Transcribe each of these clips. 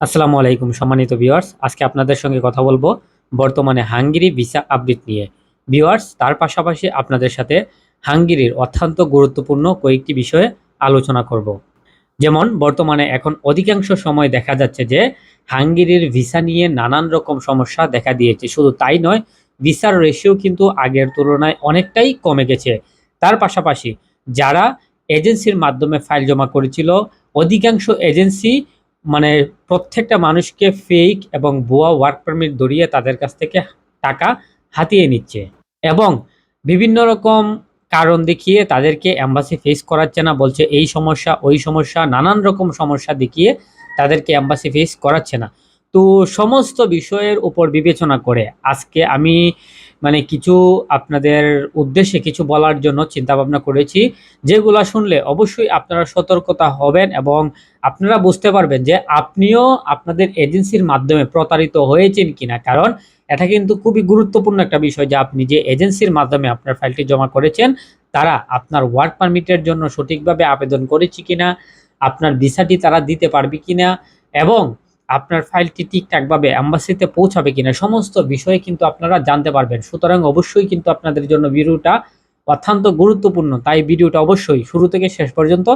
আসসালামু আলাইকুম সম্মানিত ভিওয়ার্স আজকে আপনাদের সঙ্গে কথা বলব বর্তমানে হাঙ্গেরি ভিসা আপডেট নিয়ে। ভিউয়ার্স, তার পাশাপাশি আপনাদের সাথে হাঙ্গেরির অত্যন্ত গুরুত্বপূর্ণ কয়েকটি বিষয়ে আলোচনা করব। যেমন, বর্তমানে এখন অধিকাংশ সময় দেখা যাচ্ছে যে হাঙ্গেরির ভিসা নিয়ে নানান রকম সমস্যা দেখা দিয়েছে। শুধু তাই নয়, ভিসার রেশিও কিন্তু আগের তুলনায় অনেকটাই কমে গেছে। তার পাশাপাশি যারা এজেন্সির মাধ্যমে ফাইল জমা করেছিল, অধিকাংশ এজেন্সি মানে প্রত্যেকটা মানুষকে ফেক এবং ভুয়া ওয়ার্ক পারমিট ধরিয়ে তাদের কাছ থেকে টাকা হাতিয়ে নিচ্ছে এবং বিভিন্ন রকম কারণ দেখিয়ে তাদেরকে অ্যাম্বাসি ফেস করাচ্ছে না, বলছে এই সমস্যা, ওই সমস্যা, নানান রকম সমস্যা দেখিয়ে তাদেরকে অ্যাম্বাসি ফেস করাচ্ছে না। তো সমস্ত বিষয়ের উপর বিবেচনা করে আজকে আমি মানে কিছু আপনাদের উদ্দেশ্যে কিছু বলার জন্য চিন্তা ভাবনা করেছি। যেগুলা শুনলে অবশ্যই আপনারা সতর্কতা হবেন এবং আপনারা বুঝতে পারবেন যে আপনিও আপনাদের এজেন্সির মাধ্যমে প্রতারিত হয়েছেন কিনা। কারণ এটা কিন্তু খুবই গুরুত্বপূর্ণ একটা বিষয় যে আপনি যে এজেন্সির মাধ্যমে আপনার ফাইলটি জমা করেছেন, তারা আপনার ওয়ার্ক পারমিটের জন্য সঠিকভাবে আবেদন করেছে কিনা, আপনার ভিসাটি তারা দিতে পারবে কিনা এবং আপনার ফাইলটি ঠিকঠাকভাবে অ্যাম্বাসিতে পৌঁছাবে কিনা, সমস্ত বিষয়ে কিন্তু আপনারা জানতে পারবেন। সুতরাং অবশ্যই কিন্তু আপনাদের জন্য ভিডিওটা অত্যন্ত গুরুত্বপূর্ণ, তাই ভিডিওটা অবশ্যই শুরু থেকে শেষ পর্যন্ত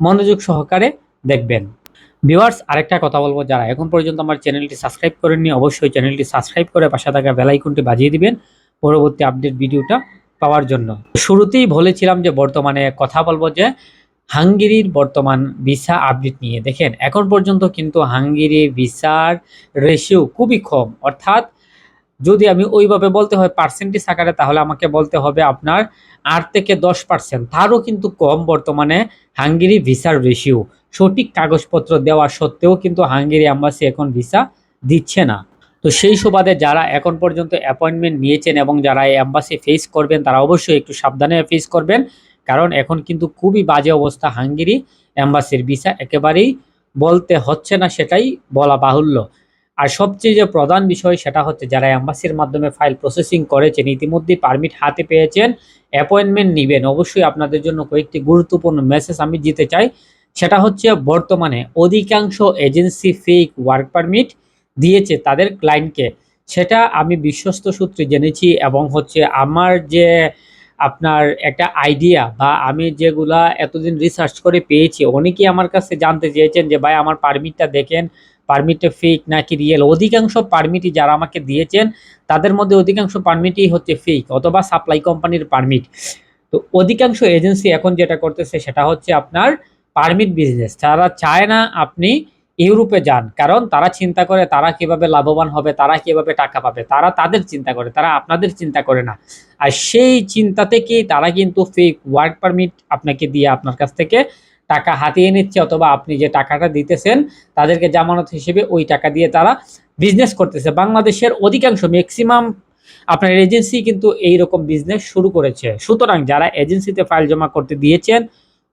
মনোযোগ সহকারে দেখবেন। ভিউয়ার্স, আরেকটা কথা বলব, যারা এখন পর্যন্ত আমার চ্যানেলটি সাবস্ক্রাইব করেননি, অবশ্যই চ্যানেলটি সাবস্ক্রাইব করে পাশে থাকা বেল আইকনটি বাজিয়ে দিবেন পরবর্তী আপডেট ভিডিওটা পাওয়ার জন্য। শুরুতেই বলেছিলাম যে বর্তমানে কথা বলব যে হাঙ্গেরির বর্তমান ভিসা আপডেট নিয়ে। দেখেন, এখন পর্যন্ত কিন্তু হাঙ্গেরি ভিসার রেশিও খুবই কম। অর্থাৎ, যদি আমি ওইভাবে বলতে হয় পার্সেন্টেজ আকারে, তাহলে আমাকে বলতে হবে আপনার আট থেকে দশ পার্সেন্ট তারও কিন্তু কম বর্তমানে হাঙ্গেরি ভিসার রেশিও সঠিক কাগজপত্র দেওয়া সত্ত্বেও কিন্তু হাঙ্গেরি অ্যাম্বাসি এখন ভিসা দিচ্ছে না। তো সেই সুবাদে যারা এখন পর্যন্ত অ্যাপয়েন্টমেন্ট নিয়েছেন এবং যারা এই অ্যাম্বাসি ফেস করবেন, তারা অবশ্যই একটু সাবধানে ফেস করবেন। কারণ এখন কিন্তু খুবই বাজে অবস্থা হাঙ্গেরি অ্যাম্বাসির ভিসা একেবারেই বলতে হচ্ছে না সেটাই বলা বাহুল্য। আর সবচেয়ে যে প্রধান বিষয় সেটা হচ্ছে যারা অ্যাম্বাসির মাধ্যমে ফাইল প্রসেসিং করেছেন, ইতিমধ্যে পারমিট হাতে পেয়েছেন, অ্যাপয়েন্টমেন্ট নেবেন, অবশ্যই আপনাদের জন্য কয়েকটি গুরুত্বপূর্ণ মেসেজ আমি দিতে চাই। সেটা হচ্ছে বর্তমানে অধিকাংশ এজেন্সি ফেক ওয়ার্ক পারমিট দিয়েছে তাদের ক্লায়েন্টকে সেটা আমি বিশ্বস্ত সূত্রে জেনেছি এবং হচ্ছে আমার যে আপনার একটা আইডিয়া বা আমি যেগুলা এতদিন রিসার্চ করে পেয়েছি, অনেকেই আমার কাছে জানতে চেয়েছেন যে, ভাই, আমার পারমিটটা দেখেন পারমিটটা ফেক নাকি রিয়েল অধিকাংশ পারমিটই যারা আমাকে দিয়েছেন, তাদের মধ্যে অধিকাংশ পারমিটই হচ্ছে ফেক অথবা সাপ্লাই কোম্পানির পারমিট তো অধিকাংশ এজেন্সি এখন যেটা করতেছে, সেটা হচ্ছে আপনার পারমিট বিজনেস তারা চায় না আপনি ইউরোপে যান। কারণ তারা চিন্তা করে তারা কীভাবে লাভবান হবে, তারা কীভাবে টাকা পাবে, তারা তাদের চিন্তা করে, তারা আপনাদের চিন্তা করে না। আর সেই চিন্তা থেকেই তারা কিন্তু ফেক ওয়ার্ক পারমিট আপনাকে দিয়ে আপনার কাছ থেকে টাকা হাতিয়ে নিচ্ছে অথবা আপনি যে টাকাটা দিতেছেন তাদেরকে জামানত হিসেবে ওই টাকা দিয়ে তারা বিজনেস করতেছে। বাংলাদেশের অধিকাংশ ম্যাক্সিমাম আপনার এজেন্সি কিন্তু এই রকম বিজনেস শুরু করেছে। সুতরাং যারা এজেন্সিতে ফাইল জমা করতে দিয়েছেন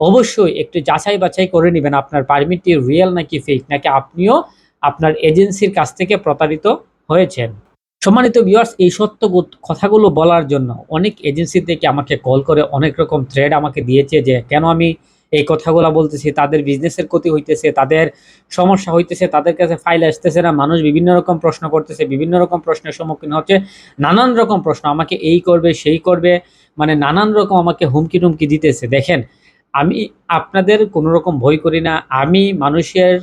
অবশ্যই একটু যাচাই বাছাই করে নেবেন আপনার পারমিটটি রিয়েল নাকি ফেক নাকি আপনিও আপনার এজেন্সির কাছ থেকে প্রতারিত হয়েছেন। সম্মানিত ভিউয়ার্স এই সত্য কথাগুলো বলার জন্য অনেক এজেন্সি থেকে আমাকে কল করে, অনেক রকম থ্রেড আমাকে দিয়েছে যে, কেন আমি এই কথাগুলো বলতেছি? তাদের বিজনেসের ক্ষতি হইতেছে, তাদের সমস্যা হইতেছে, তাদের কাছে ফাইল আসতেছে না। মানুষ বিভিন্ন রকম প্রশ্ন করতেছে, বিভিন্ন রকম প্রশ্নের সম্মুখীন হচ্ছে, নানান রকম প্রশ্ন আমাকে এই করবে, সেই করবে মানে নানান রকম আমাকে হুমকি টুমকি দিতেছে। দেখেন আমি আপনাদের কোনো রকম ভয় করি না। আমি মানুষের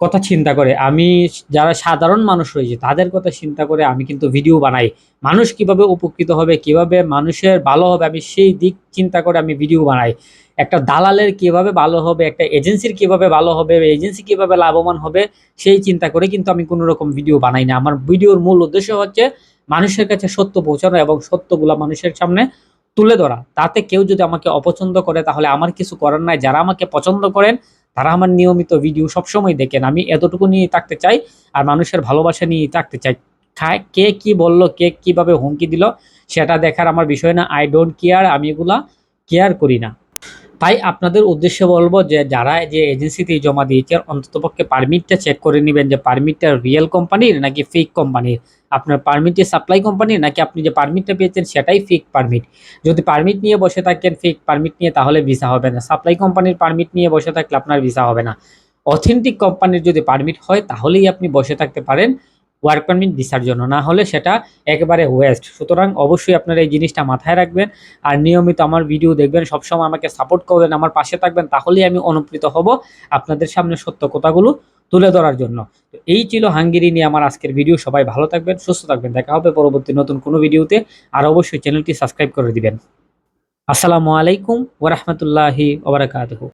কথা চিন্তা করে, আমি যারা সাধারণ মানুষ রয়েছে, তাদের কথা চিন্তা করে আমি কিন্তু ভিডিও বানাই। মানুষ কীভাবে উপকৃত হবে, কীভাবে মানুষের ভালো হবে, আমি সেই দিক চিন্তা করে আমি ভিডিও বানাই। একটা দালালের কীভাবে ভালো হবে, একটা এজেন্সির কীভাবে ভালো হবে, এজেন্সি কীভাবে লাভবান হবে, সেই চিন্তা করে কিন্তু আমি কোনো রকম ভিডিও বানাই না। আমার ভিডিওর মূল উদ্দেশ্য হচ্ছে মানুষের কাছে সত্য পৌঁছানো এবং সত্যগুলা মানুষের সামনে তুলে ধরা। তাতে কেউ যদি আমাকে অপছন্দ করে, তাহলে আমার কিছু করার নাই। যারা আমাকে পছন্দ করেন, তারা আমার নিয়মিত ভিডিও সবসময় দেখেন। আমি এতটুকু নিয়ে থাকতে চাই আর মানুষের ভালোবাসা নিয়ে থাকতে চাই। খায়, কে কি বলল, কে কীভাবে হুমকি দিল, সেটা দেখার আমার বিষয় না। আই ডোন্ট কেয়ার আমি এগুলা কেয়ার করি না। তাই আপনাদের উদ্দেশ্যে বলব যে যারা যে এজেন্সিতে জমা দিয়েছে অন্ততপক্ষে পারমিটটা চেক করে নেবেন যে পারমিটটা রিয়েল কোম্পানির নাকি ফেক কোম্পানির আপনার পারমিটে সাপ্লাই কোম্পানি নাকি আপনি যে পারমিটটা পেয়েছেন সেটাই ফেক পারমিট যদি পারমিট নিয়ে বসে থাকেন ফেক পারমিট নিয়ে, তাহলে ভিসা হবে না। সাপ্লাই কোম্পানির পারমিট নিয়ে বসে থাকলে আপনার ভিসা হবে না। অথেন্টিক কোম্পানির যদি পারমিট হয়, তাহলেই আপনি বসে থাকতে পারেন। ওয়ার্ক পারমিট ভিসার জন্য, না হলে সেটা একেবারে ওয়েস্ট সুতরাং অবশ্যই আপনারা এই জিনিসটা মাথায় রাখবেন আর নিয়মিত আমার ভিডিও দেখবেন, সবসময় আমাকে সাপোর্ট করবেন, আমার পাশে থাকবেন, তাহলেই আমি অনুপ্রিত হব আপনাদের সামনে সত্য কথাগুলো তুলে ধরার জন্য। তো এই ছিল হাঙ্গেরি নিয়ে আমার আজকের ভিডিও সবাই ভালো থাকবেন, সুস্থ থাকবেন, দেখা হবে পরবর্তী নতুন কোনো ভিডিওতে আর অবশ্যই চ্যানেলটি সাবস্ক্রাইব করে দিবেন। আসসালামু আলাইকুম ওরহমতুল্লাহি ওবরাকাতহ